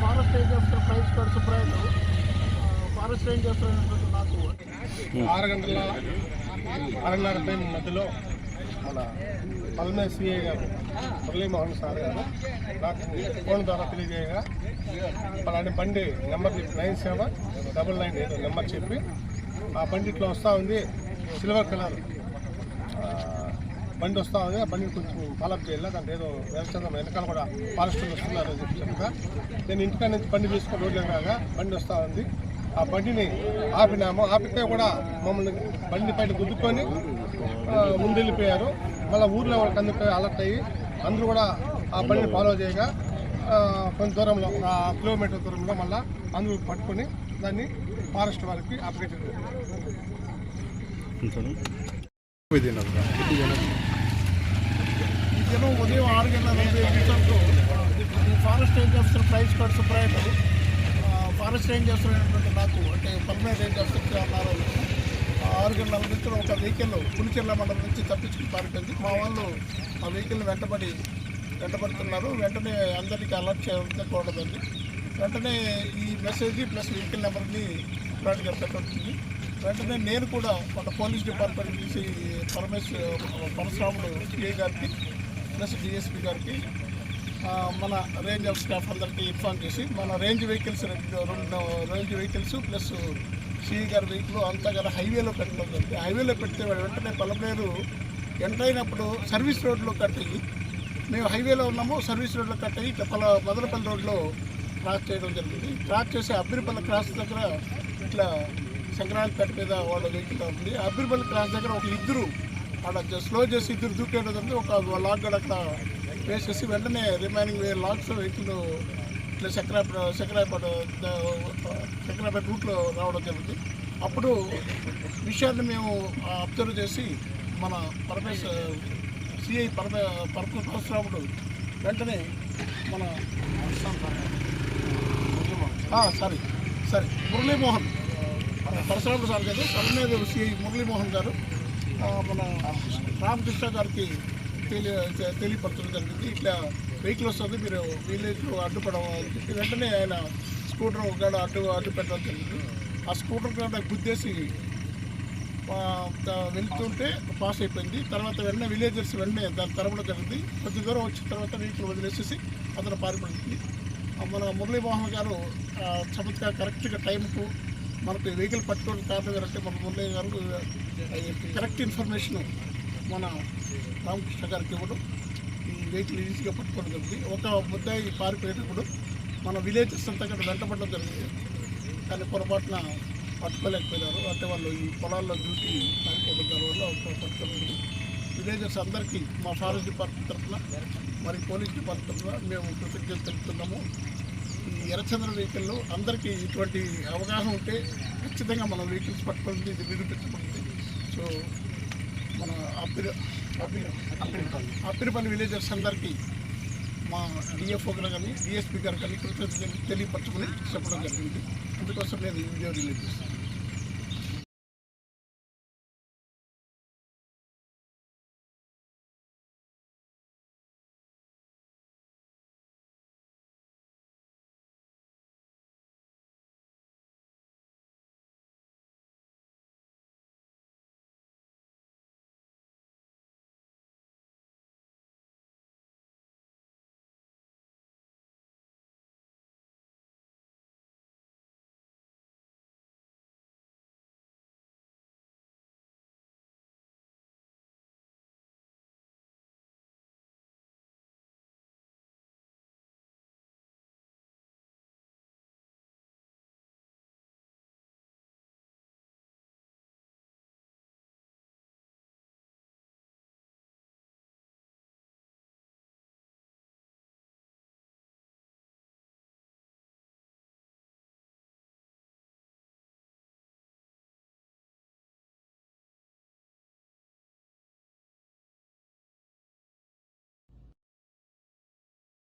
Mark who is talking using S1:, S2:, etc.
S1: Forest range officer price card Subrayudu forest range నాకు
S2: ఆరు గంటల ఆరున్నర టైం మధ్యలో మన పల్మే సిఐ గారు మురళీమోహన్ సార్ గారు నాకు ఫోన్ ద్వారా తెలియజేయగా అలాంటి బండి number nine seven double nine eight number చెప్పి ఆ బండి ఇట్లా వస్తూ ఉంది సిల్వర్ కలర్ బండి వస్తూ ఉంది. ఆ బండిని కొంచెం ఫాలోఅప్ చేయాలి. దాంట్లో ఏదో వ్యవస్థ వెనకాల కూడా ఫారెస్ట్ వస్తున్నారు అని చెప్పి చెప్తా. నేను ఇంటికాడ నుంచి బండి తీసుకొని రోడ్లో కాగా బండి వస్తూ ఉంది. ఆ బండిని ఆపినాము. ఆపితే కూడా మమ్మల్ని బండి పైన గుద్దుకొని ముందెళ్ళిపోయారు. మళ్ళీ ఊర్లో వాళ్ళకి అందుకు అలర్ట్ అయ్యి అందరూ కూడా ఆ బండిని ఫాలో చేయగా కొంత దూరంలో ఆ కిలోమీటర్ దూరంలో మళ్ళీ అందరూ పట్టుకొని దాన్ని ఫారెస్ట్ వారికి అప్డేట్
S1: ఈ దినం ఉదయం ఆరు గంటల నలభై forest range officer price card Subrayudu forest range officer అయినటువంటి నాకు అంటే పర్మనెంట్ రేంజ్ ఆఫీసర్ అన్నారు ఆ ఆరు గంటల నలభై నిమిషాలు ఒక వెహికల్ పులిచెర్ల మండలం నుంచి తప్పించుకుని పారిపోయింది మా వాళ్ళు ఆ వెహికల్ వెంటబడి వెంటబడుతున్నారు వెంటనే అందరికీ అలర్ట్ చేయకూడదండి వెంటనే ఈ మెసేజ్ ప్లస్ వెహికల్ నెంబర్ని ప్లాట్గా పెట్టవచ్చు వెంటనే నేను కూడా మన పోలీస్ డిపార్ట్మెంట్ నుంచి పరమేశ్వర పరశురాముడు సిఐ గారికి ప్లస్ డిఎస్పీ గారికి మన రేంజ్ ఆఫ్ స్టాఫ్ అందరికీ ఇన్ఫార్మ్ చేసి మన రేంజ్ వెహికల్స్ రెండు రెండు రేంజ్ వెహికల్స్ ప్లస్ సిఐ గారి వెహికల్ అంతా కదా హైవేలో పెట్టడం జరిగింది. హైవేలో పెడితే వెంటనే పలమేరు ఎంటర్ అయినప్పుడు సర్వీస్ రోడ్లో కట్టయి మేము హైవేలో ఉన్నాము సర్వీస్ రోడ్లో కట్టయి ఇట్లా పల మదనపల్లి రోడ్లో క్రాస్ చేయడం జరిగింది. క్రాస్ చేసి అబ్బిరిపల్లి క్రాస్ దగ్గర ఇట్లా సంక్రాంతిపేట మీద వాళ్ళ వెహికల్ ఉంది. అబ్బిరిపల్లి క్రాస్ దగ్గర ఒక ఇద్దరు అక్కడ స్లో చేసి ఇద్దరు జరిగింది. ఒక లాక్ గడ అక్కడ వేసేసి వెంటనే రిమైనింగ్ లాక్స్ వెహికల్ ఇట్లా చక్రాపేట చక్రాపేట చక్రాపేట రూట్లో రావడం జరిగింది. అప్పుడు విషయాన్ని మేము అబ్జర్వ్ చేసి మన పరమేశ్వర సిఐ పరమే పరమ పరశురాముడు వెంటనే మన సారీ సరే. మురళీమోహన్. పరశురాముడు సార్ గారు పరమేదు శ్రీ మురళీమోహన్ గారు మన రామకృష్ణ గారికి తెలియ తెలియపరచడం జరిగింది. ఇట్లా వెహికల్ వస్తుంది మీరు విలేజ్లో అడ్డుపడమని చెప్పి వెంటనే ఆయన స్కూటర్ గడ అడ్డు అడ్డు పెట్టడం జరిగింది. ఆ స్కూటర్ గడ గుద్దేసి వెళ్తుంటే పాస్ అయిపోయింది. తర్వాత వెంటనే విలేజర్స్ వెంటనే దాన్ని తరపడం జరిగింది. కొద్ది దూరం వచ్చిన తర్వాత వెహికల్ వదిలేసేసి అతను పారిపడింది మన మురళీమోహన్ గారు ఆ, చమత్కార కరెక్ట్గా టైంకు మనకు వెహికల్ పట్టుకోవడం కారణం ఏంటంటే మన మురళీ గారు కరెక్ట్ ఇన్ఫర్మేషన్ మన రామకృష్ణ గారికి ఇవ్వడం. ఈ వెహికల్ ఈజీగా పట్టుకోవడం జరిగింది ఒక ముద్దాయి పారిపోయేటప్పుడు మన విలేజెస్ అంతా కూడా వెంటబడడం జరిగింది. కానీ పొరపాటున పట్టుకోలేకపోయినారు. అంటే వాళ్ళు ఈ పొలాల్లో డ్యూటీ పారిపోవడం వల్ల పట్టుకోలేదు విలేజర్స్ అందరికీ మా ఫారెస్ట్ డిపార్ట్మెంట్ తరఫున మరి పోలీస్ డిపార్ట్మెంట్ తరఫున మేము కృతజ్ఞత తెలుపుతున్నాము. ఎర్రచంద్ర వెహికల్లో అందరికీ ఇటువంటి అవగాహన ఉంటే ఖచ్చితంగా మన వెహికల్స్ పట్టుకుంది ఇది నిరూపించబడింది సో మన అప్పిరి అప్పిరి అప్పిరిపల్లి విలేజర్స్ అందరికీ మా డిఎఫ్ఓ గారు కానీ డిఎస్పీ గారు కానీ కృతజ్ఞతలు తెలియపరచుకుని చెప్పడం జరిగింది. అందుకోసం నేను ఈ వీడియో రిలీజ్ చేస్తాను